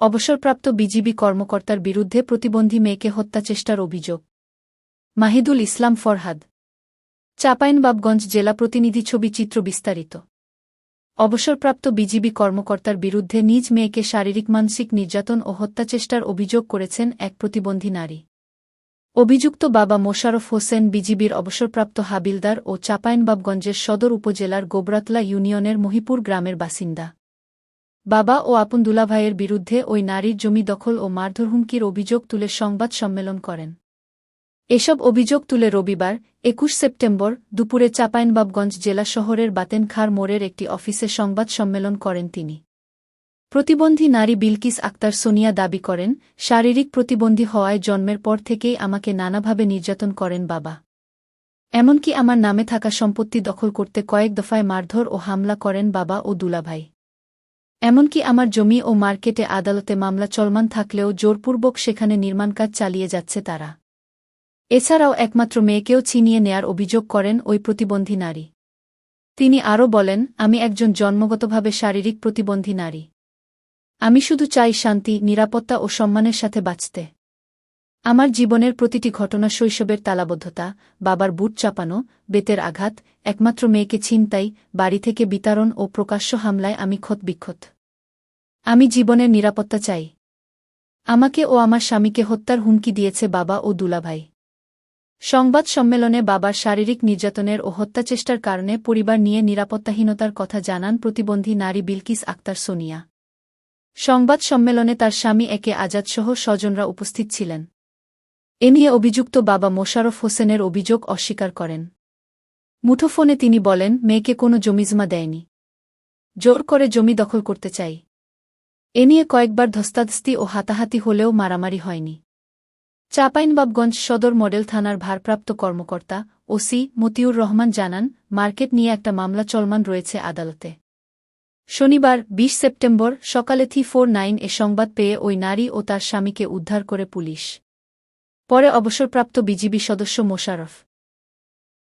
অবসরপ্রাপ্ত বিজিবি কর্মকর্তার বিরুদ্ধে প্রতিবন্ধী মেয়েকে হত্যাচেষ্টার অভিযোগ। মাহিদুল ইসলাম ফরহাদ। চাঁপাইনবাবগঞ্জ জেলা প্রতিনিধি ছবি চিত্র বিস্তারিত। অবসরপ্রাপ্ত বিজিবি কর্মকর্তার বিরুদ্ধে নিজ মেয়েকে শারীরিক মানসিক নির্যাতন ও হত্যাচেষ্টার অভিযোগ করেছেন এক প্রতিবন্ধী নারী। অভিযুক্ত বাবা মোশারফ হোসেন বিজিবির অবসরপ্রাপ্ত হাবিলদার ও চাঁপাইনবাবগঞ্জের সদর উপজেলার গোবরাতলা ইউনিয়নের মহিপুর গ্রামের বাসিন্দা। বাবা ও আপন দুলাভাইয়ের বিরুদ্ধে ওই নারীর জমি দখল ও মারধর হুমকির অভিযোগ তুলে সংবাদ সম্মেলন করেন। এসব অভিযোগ তুলে রবিবার, একুশ সেপ্টেম্বর, দুপুরে চাঁপাইনবাবগঞ্জ জেলা শহরের বাতেনখার মোড়ের একটি অফিসে সংবাদ সম্মেলন করেন তিনি। প্রতিবন্ধী নারী বিলকিস আক্তার সোনিয়া দাবি করেন, শারীরিক প্রতিবন্ধী হওয়ায় জন্মের পর থেকেই আমাকে নানাভাবে নির্যাতন করেন বাবা। এমনকি আমার নামে থাকা সম্পত্তি দখল করতে কয়েক দফায় মারধর ও হামলা করেন বাবা ও দুলাভাই। এমনকি আমার জমি ও মার্কেটে আদালতে মামলা চলমান থাকলেও জোরপূর্বক সেখানে নির্মাণ কাজ চালিয়ে যাচ্ছে তারা। এছাড়াও একমাত্র মেয়েকেও ছিনিয়ে নেয়ার অভিযোগ করেন ওই প্রতিবন্ধী নারী। তিনি আরও বলেন, আমি একজন জন্মগতভাবে শারীরিক প্রতিবন্ধী নারী। আমি শুধু চাই শান্তি, নিরাপত্তা ও সম্মানের সাথে বাঁচতে। আমার জীবনের প্রতিটি ঘটনা শৈশবের তালাবদ্ধতা, বাবার বুট চাপানো, বেতের আঘাত, একমাত্র মেয়েকে ছিনতাই, বাড়ি থেকে বিতরণ ও প্রকাশ্য হামলায় আমি ক্ষতবিক্ষত। আমি জীবনের নিরাপত্তা চাই। আমাকে ও আমার স্বামীকে হত্যার হুমকি দিয়েছে বাবা ও দুলাভাই। সংবাদ সম্মেলনে বাবার শারীরিক নির্যাতনের ও হত্যাচেষ্টার কারণে পরিবার নিয়ে নিরাপত্তাহীনতার কথা জানান প্রতিবন্ধী নারী বিলকিস আক্তার সোনিয়া। সংবাদ সম্মেলনে তার স্বামী একে আজাদসহ স্বজনরা উপস্থিত ছিলেন। এ নিয়ে অভিযুক্ত বাবা মোশারফ হোসেনের অভিযোগ অস্বীকার করেন। মুঠোফোনে তিনি বলেন, মেয়েকে কোনো জমিজমা দেয়নি। জোর করে জমি দখল করতে চাই। এ নিয়ে কয়েকবার ধস্তাধস্তি ও হাতাহাতি হলেও মারামারি হয়নি। চাঁপাইনবাবগঞ্জ সদর মডেল থানার ভারপ্রাপ্ত কর্মকর্তা ওসি মতিউর রহমান জানান, মার্কেট নিয়ে একটা মামলা চলমান রয়েছে আদালতে। শনিবার ২০ সেপ্টেম্বর সকালে থি ফোর নাইন এ সংবাদ পেয়ে ওই নারী ও তার স্বামীকে উদ্ধার করে পুলিশ। পরে অবসরপ্রাপ্ত বিজিবি সদস্য মোশারফ